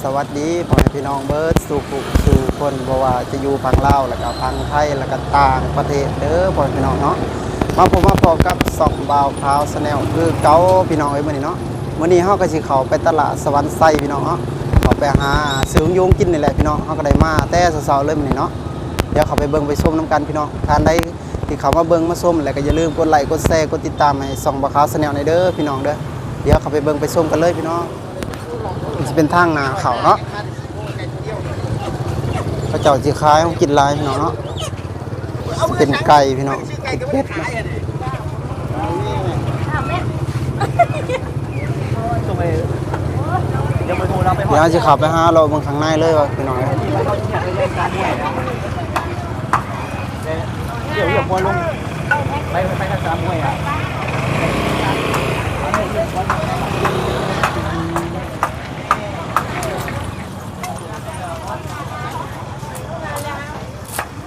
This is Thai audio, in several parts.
สวัสดีพ่อแม่พี่น้องเบิร์ดสู่สู่คนบว่าจะอยู่พังเล่าแล้วก็พังไทยแล้วก็ต่างประเทศเด้อพ่อแม่พี่น้องเนาะมาพบมาพบกับสองบาวพาวสแนลคือเก้าพี่น้องเอ้ยมื้อนี้เนาะมื้อนี้เฮาก็สิเขาไปตลาดสวรรค์ไส้พี่น้องเนาะเขาไปหาซื้อยุงกินนี่แหละพี่น้องเฮาก็ได้มาแต่เช้าๆเลยมื้อนี้เนาะเดี๋ยวเขาไปเบิ่งไปชมนํกันพี่น้องทานได้ที่เขามาเบิ่งมาชมแล้วก็อย่าลืมกดไลค์กดแชร์กดติดตามให้สองบาวพาวสแนลในเด้อพี่น้องเด้อเดี๋ยวเขาไปเบิ่งไปชมกันเลยพี่น้อง มันจะเป็นทางนาเขาเนาะพระเจ้าจีคายเขากินลายพี่น้องเนาะเป็นไก่พี่น้องเป็นเป็ดเดี๋ยวจะขับไปหาเราบนข้างในเลยว่ะพี่น้องเดี๋ยวเดี๋ยวมวยลงไปไปทางสามมวยอะ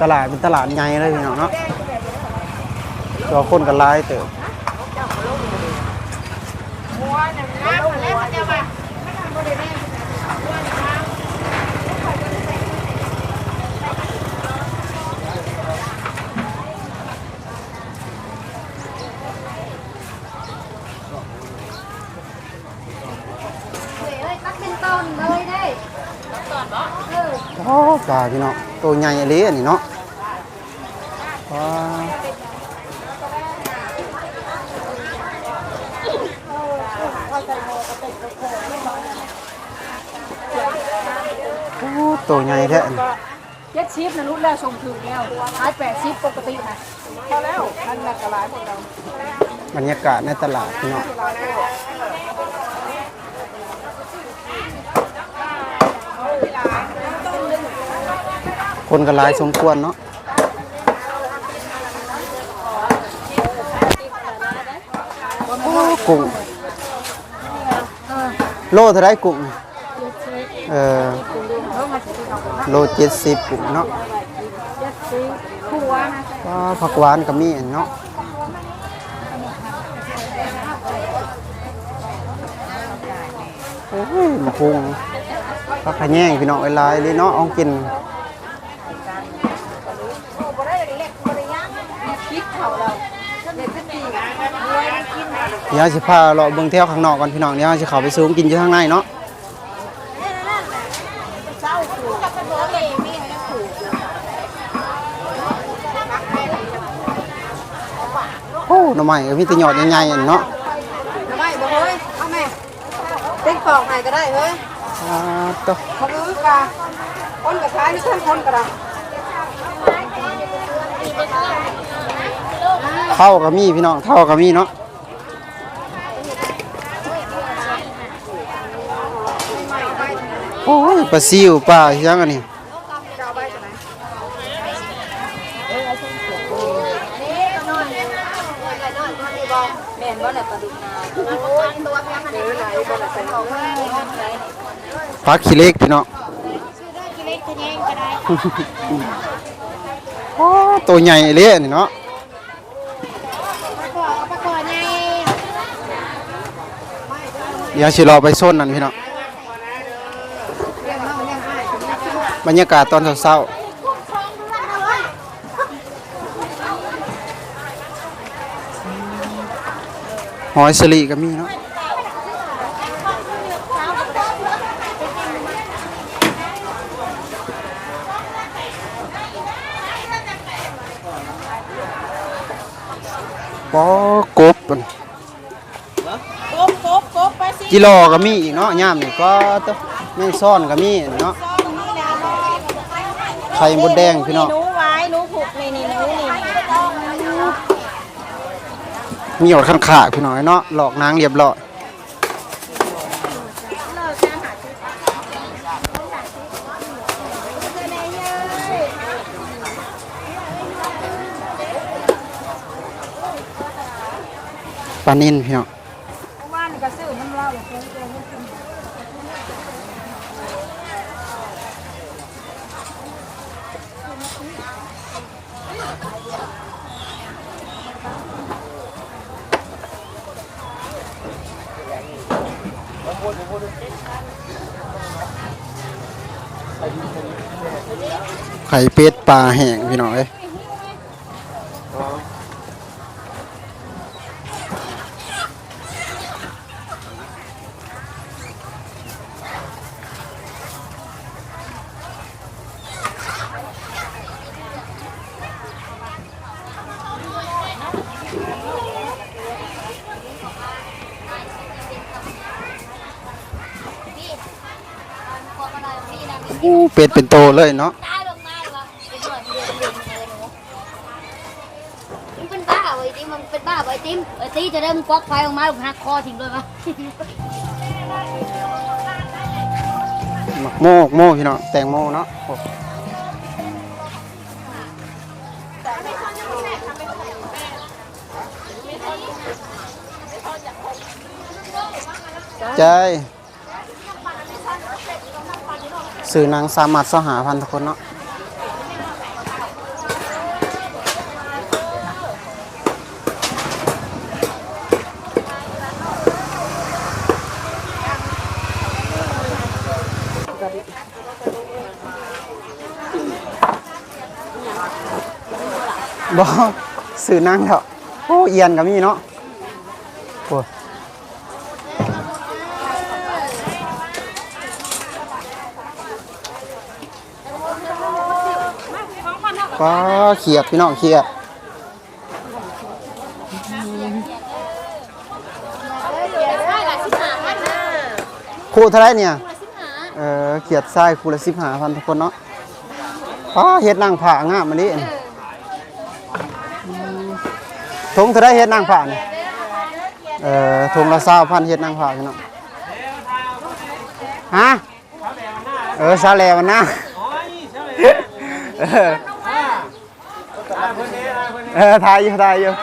ตลาดเป็นตลาดใหญ่เลยพี่น้องเนาะตัวคนกันหลายเติบโอ้ปลาพี่น้อง ตัวใหญ่อเลยอันนี้เนาะว้าวโอ้ตัวใหญ่แท้อันนี้เจ็ดชิปนะรุ่นแรกส่งถึงแล้วขายแปดชิปปกตินะพอแล้วอันนั้นกระไรหมดแล้วบรรยากาศในตลาดพี่น้อง คนกันหลายสมควรเนาะโอ้กุ้งโลเท่าไรกุ้งเออโลเจ็ดสิบกุ้งเนาะผักหวานก็มีเนาะโอ้ยมะพุงผักขะแยงพี่น้องเวลายเลยเนาะเอากิน คิดเขาเราเด็กก็ตีรวยกิน เดี๋ยวสิพาเราะเบิ่งเที่ยวข้างนอกก่อนพี่น้องเดี๋ยวสิเข้าไปซื้อของกินอยู่ข้างในเนาะเศร้าถูกกับกระโดดเลยมีให้ถูกโอ้หน่อไม้ก็มีแต่หยอดใหญ่ๆอันเนาะไม่บอกเฮ้ยเอาแม่เต็กฟองไหนก็ได้เฮ้ยอ่าตัวเขาคือกาคนกับขายที่เพื่อนคนกระดัง เท่าก็มีพี่น้องเท่าก็มีเนาะโอ้ยปลาซิวปลาอีหยังอันนี้แม่นว่าแหละปลาดุกนาโอ้ยตัวแพงอันนี้ไหนบ่ละใส่ของแม่ไหนผักขี้เหล็กพี่น้องซื้อได้กิเล็กขยงก็ได้โอ้ตัวใหญ่เลยอันนี้เนาะ ปลาคอปลาคอไง เดี๋ยวสิรอไปโซนนั่นพี่น้องเลี้ยงเมาเลี้ยงอ้ายบรรยากาศตอนเช้าหอยสลีก็มีเนาะปอกบมัน กบกบกบไปสิ จิโลก็มีอีกเนาะย่ามนี่ก็ตัวแม่งซ่อนก็มีเนาะไข่มดแดงพี่น้องนูไว้นูผูกนี่นี่นูนี่มีหยดข้างขาพี่น้องเนาะหลอกนางเรียบร้อยปลานินพี่น้อง ไข่เป็ดปลาแห้งพี่น้อย เป็ดเป็นโตเลยเนาะตายลงมาเลยวะเป็นหน่วยเดียวเป็นเดือนเลยหนูมันเป็นบ้าไอ้ติมมันเป็นบ้าไอ้ติมไอ้ตีจะได้มันควักไฟออกมาหักคอทิ้งเลยวะหมักโมกโมพี่น้องแตงโมเนาะโอ้ใจ สื่อนางสามัดสหาพันทุคนเนาะบอสื่อนั่งเถอะโอ้เอียนกับมีเนาะโอ้ ก็เขียดพี่น้องเขียดคู่เท่าไรเนี่ย เออเขียดทรายคู่ละสิบห้าพันทุกคนเนาะป้าเฮ็ดนางผ่างามมาดิทงเท่าไรเฮ็ดนางผ่านี่เออทงละสาวพันเฮ็ดนางผ่าพี่น้องฮะเออซาแลวันน้า เออเออทายอยู่ทายอยู่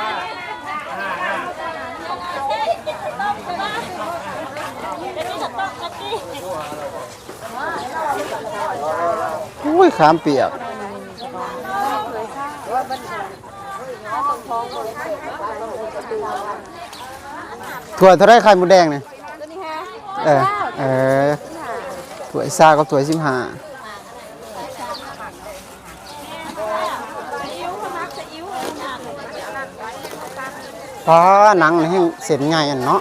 อุ้ยขามเปียกถั่วเท่าไรไข่มดแดงเนี่ยเออเออถั่วซากับถั่วสิบห้า เพราะหนังนี่ให้เสร็จง่ายอันเนาะ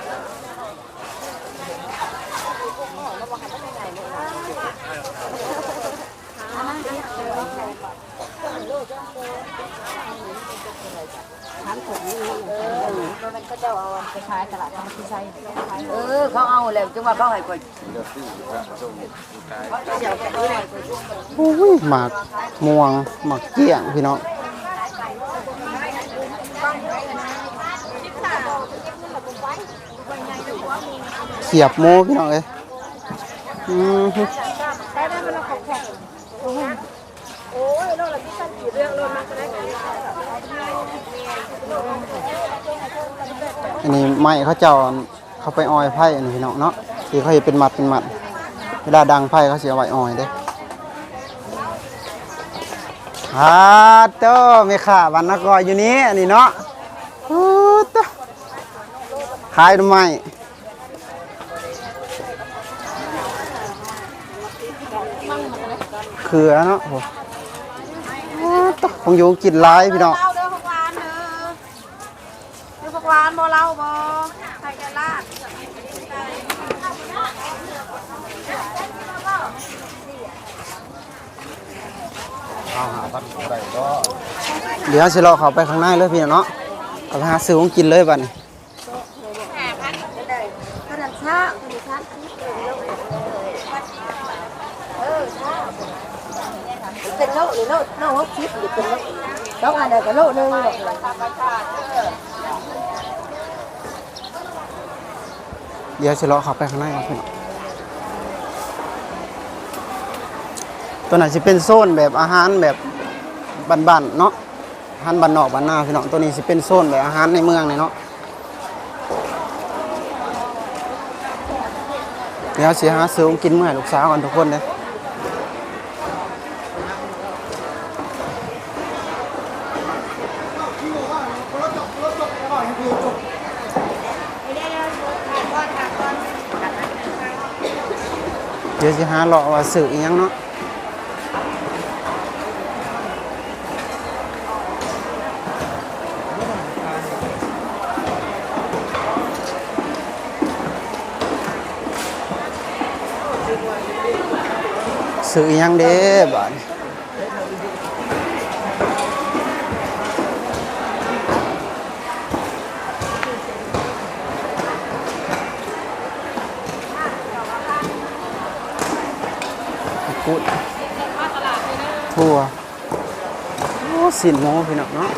เออ เขาเอาแล้วจังว่าเขาให้ก่อยอุ้ยหมากม่วงหมากเกี้ยงพี่น้อง ขียบหมูพี่น้องเอ้ยอืมอันนี้ไม้เขาเจ้าเขาไปออยไผ่อันนี้พี่น้องเนาะที่เขาเห็นเป็นมัดเป็นมัด เวลาดังไพ่เขาเสียไว้ออยเด้ฮาโตไม่ข่าวันนักกอยอยู่นี้อันนี้เนาะฮู้ตะขายทำไม ขือเนาะโหฮู้ตะคงอยู่กินหลายพี่น้องเล่าเด้อพวกร้านเด้อเด้อพวกร้านบ่เล่าบ่ใครจะลาดเดี๋ยวสิเราเข้าไปข้างในเลยพี่น้องเนาะเอาไปหาซื้อของกินเลยบัดนี้ ขนาดช้าขนาดช้า เป็นโลหรือโลโลหกสิบหรือเป็นโลต้องอันใดก็โลนึงเดี๋ยวสิเราเข้าไปข้างในครับพี่น้องตัวไหนสิเป็นโซนแบบอาหารแบบบ้านๆเนาะอาหารบ้านนอกบ้านนาพี่น้องตัวนี้สิเป็นโซนแบบอาหารในเมืองเลยเนาะเดี๋ยวเสิหาซื้อของกินเมื่อให้ลูกสาวกันทุกคนเลย เดี๋ยวจะหาเลาะว่าสื่ออีกยังเนาะสื่ออีกยังเด้บ่ สินโมพี่น้องเนาะ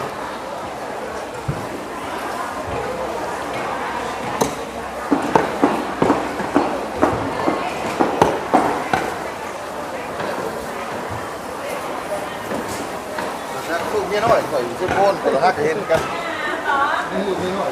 ลูกเมียน้อยข่อยอยู่ที่โพนข่อยฮักเห็นกันลูกเมียน้อย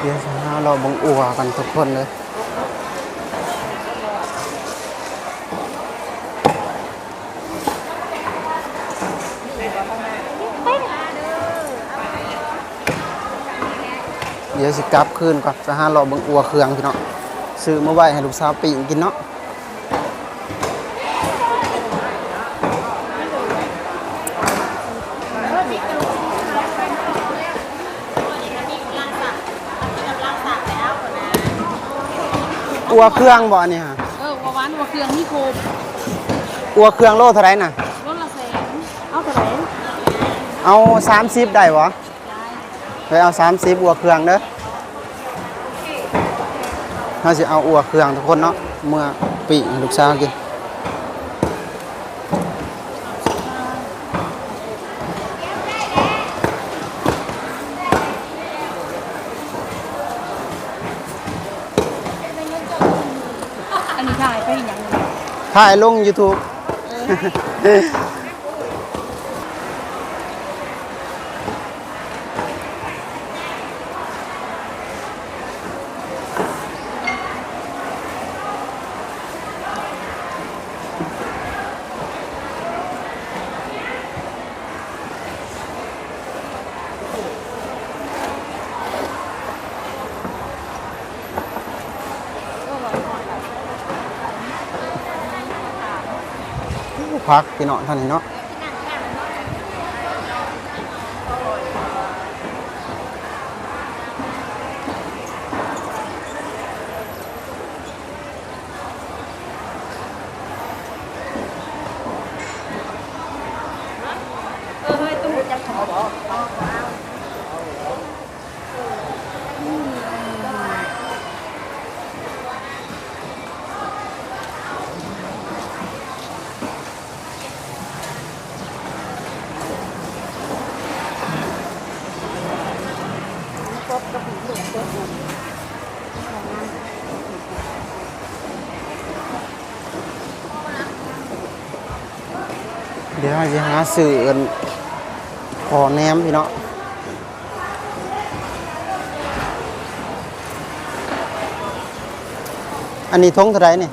เดี๋ยวจะหา เราบังอัวกันทุกคนเลยเดี๋ยวสิกลับคืนก่อนจะหาเราบังอัวเครื่องพี่เนาะซื้อมาไว้ให้ลูกสาวปีกินเนาะ อัวเครื่องบ่อันนี่ฮะเออว่าหวานว่าเครื่องนี่โคมอัวเครื่องโลเท่าไหรน่ะ รถละแสนเอาเท่าไหร่เอาสามสิบได้บ่ไปเอาสามสิบอัวเครื่องเด้อเราจะเอาอัวเครื่องทุกคนเนาะเมื่อปีให้ลูกสาวกิน นนี้ถ่ายไปอย่างถ่ายลง YouTube พักพี่เนาะท่านนี้เนาะ เดี๋ยวจะหาสื่ออันขอแนมพี่เนาะอันนี้ทงเท่าไหรนี่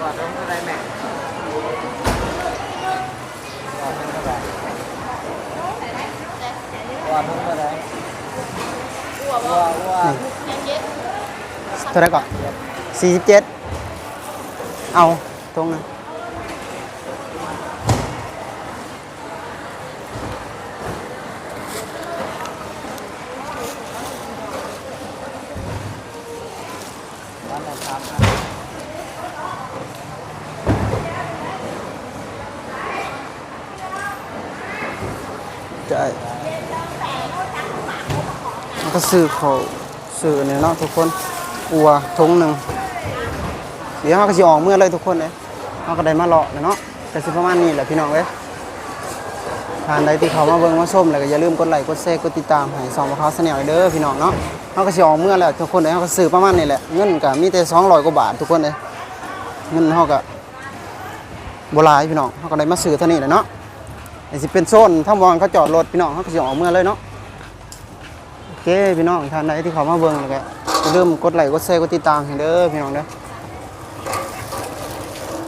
ว่าต้องเท่าไรแม่ว่าต้องเท่าไรว่าว่าว่าเท่าไหรก่อนสี่สิบเจ็ดเอาทงนะใช่แล้ว ก็ซื้อเขาซื้อเนี่ยเนาะทุกคนอัวทงหนึ่งเดี๋ยวเขาก็สิออกเมื่อเลยทุกคนเลยเขาก็ได้มาเลาะเนาะแต่สิประมาณนี้แหละพี่น้องเว้ยทานใดที่เขามาเบิ่งมาส้มแล้วก็อย่าลืมกดไลค์กดแชร์กดติดตามให้สองมะพร้าวเสนอเด้อพี่น้องเนาะเขาก็สิออกเมื่อแล้วทุกคนเลยเขาก็ซื้อประมาณนี้แหละเงินก็มีแต่200กว่าบาททุกคนเลยเงินเขาก็บ่หลายพี่น้องเขาก็ได้มาซื้อเท่านี้แหละเนาะไอ้สิเป็นโซนถ้ามองเขาจอดรถพี่น้องเขาก็สิออกเมื่อเลยเนาะ เคพี่น้องท่านใดที่เขามาเบิ่งแล้วก็อย่าลืมกดไลค์กดแชร์กดติดตามให้เด้อพี่น้องเด้อ